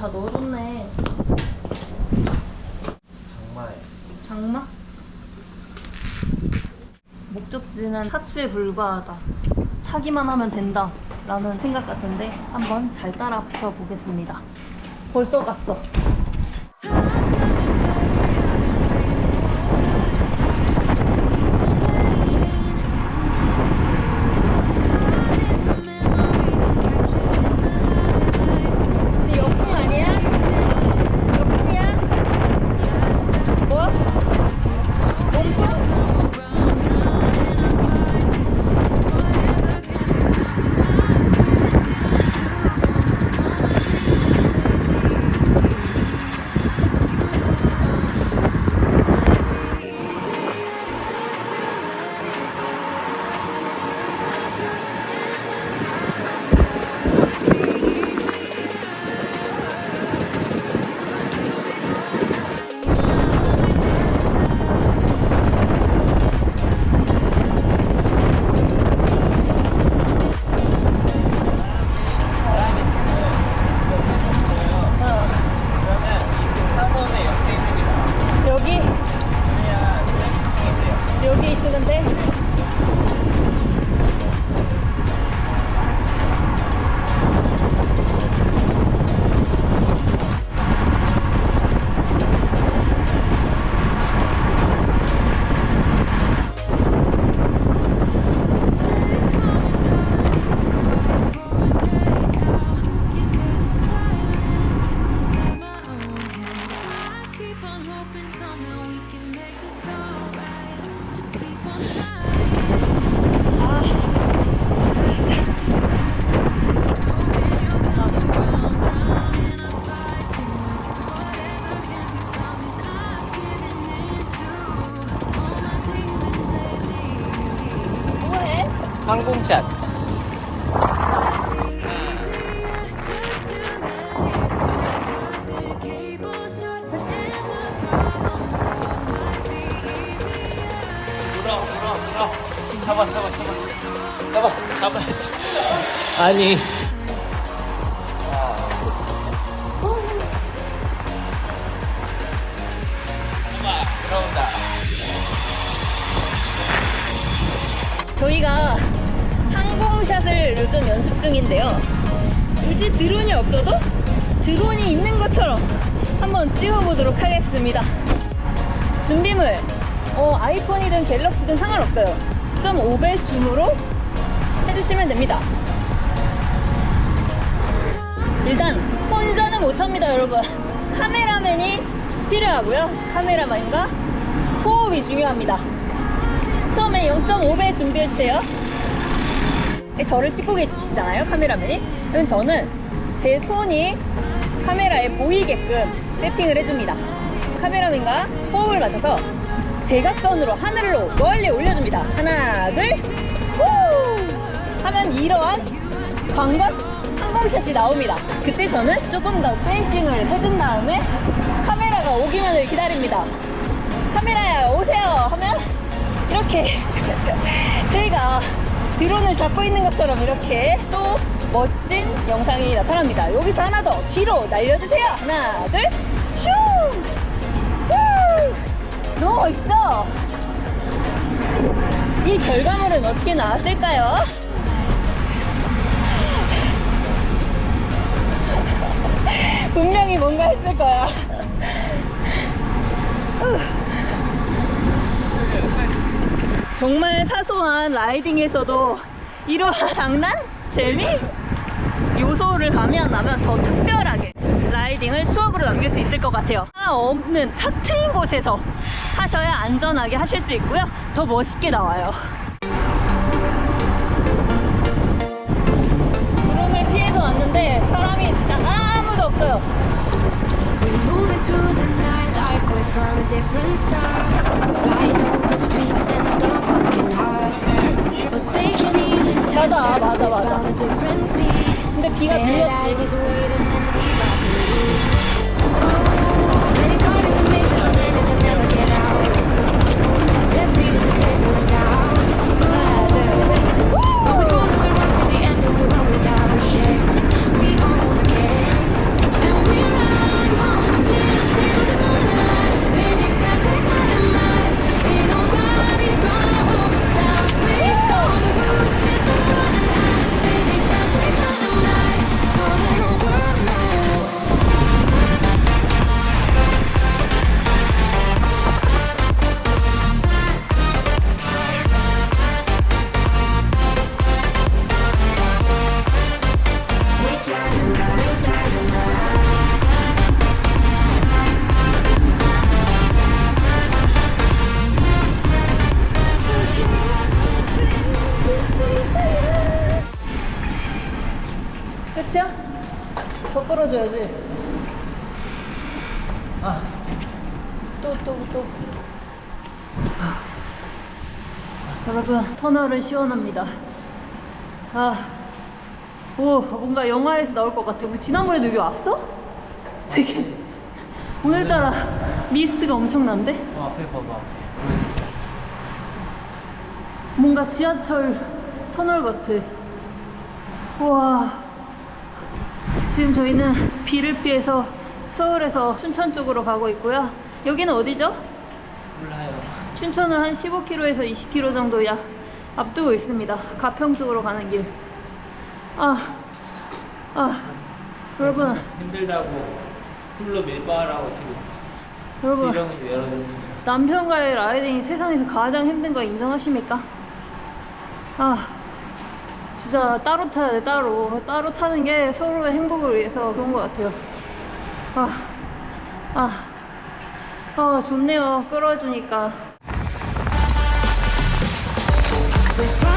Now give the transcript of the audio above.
다 넣어줬네. 정말 장마? 목적지는 타치에 불과하다. 타기만 하면 된다. 라는 생각 같은데 한번 잘 따라 붙어 보겠습니다. 벌써 갔어. 항공샷. 물어 물어 물어. 잡아 잡아 잡아. 잡아 잡아야지. 아니. 중인데요. 굳이 드론이 없어도 드론이 있는 것처럼 한번 찍어보도록 하겠습니다. 준비물, 어, 아이폰이든 갤럭시든 상관없어요. 1.5배 줌으로 해주시면 됩니다. 일단 혼자는 못합니다, 여러분. 카메라맨이 필요하고요. 카메라맨과 호흡이 중요합니다. 처음에 0.5배 준비해주세요. 저를 찍고 계시잖아요, 카메라맨이. 그럼 저는 제 손이 카메라에 보이게끔 세팅을 해줍니다. 카메라맨과 호흡을 맞춰서 대각선으로 하늘로 멀리 올려줍니다. 하나, 둘, 후! 하면 이러한 광각 항공샷이 나옵니다. 그때 저는 조금 더 펜싱을 해준 다음에 카메라가 오기만을 기다립니다. 카메라야 오세요 하면 이렇게 저희가 드론을 잡고 있는 것처럼 이렇게 또 멋진 영상이 나타납니다. 여기서 하나 더 뒤로 날려주세요. 하나, 둘, 슝! 후! 너무 멋있어! 이 결과물은 어떻게 나왔을까요? 분명히 뭔가 했을 거야. 정말 사소한 라이딩에서도 이러한 장난? 재미? 요소를 가미한다면 더 특별하게 라이딩을 추억으로 남길 수 있을 것 같아요. 하나 없는 탁 트인 곳에서 하셔야 안전하게 하실 수 있고요. 더 멋있게 나와요. 구름을 피해서 왔는데 사람이 진짜 아무도 없어요. Yeah, guys is waiting and we got the lead. 더 끌어줘야지. 아, 또, 또, 또. 하. 여러분, 터널은 시원합니다. 아, 오, 뭔가 영화에서 나올 것 같아. 우리 지난번에도 여기 왔어? 되게, 오늘따라 미스가 엄청난데? 어, 앞에 봐봐. 뭔가 지하철 터널 같아. 우와. 지금 저희는 비를 피해서 서울에서 춘천 쪽으로 가고 있고요. 여기는 어디죠? 몰라요. 춘천을 한 15km에서 20km 정도 약 앞두고 있습니다. 가평 쪽으로 가는 길. 아, 아, 여러분, 힘들다고 풀로 밀바라고 지금 여러분. 남편과의 라이딩이 세상에서 가장 힘든 거 인정하십니까? 아, 진짜 따로 타야 돼, 따로. 따로 타는 게 서로의 행복을 위해서 그런 것 같아요. 아, 아, 아, 좋네요. 끌어주니까. Place.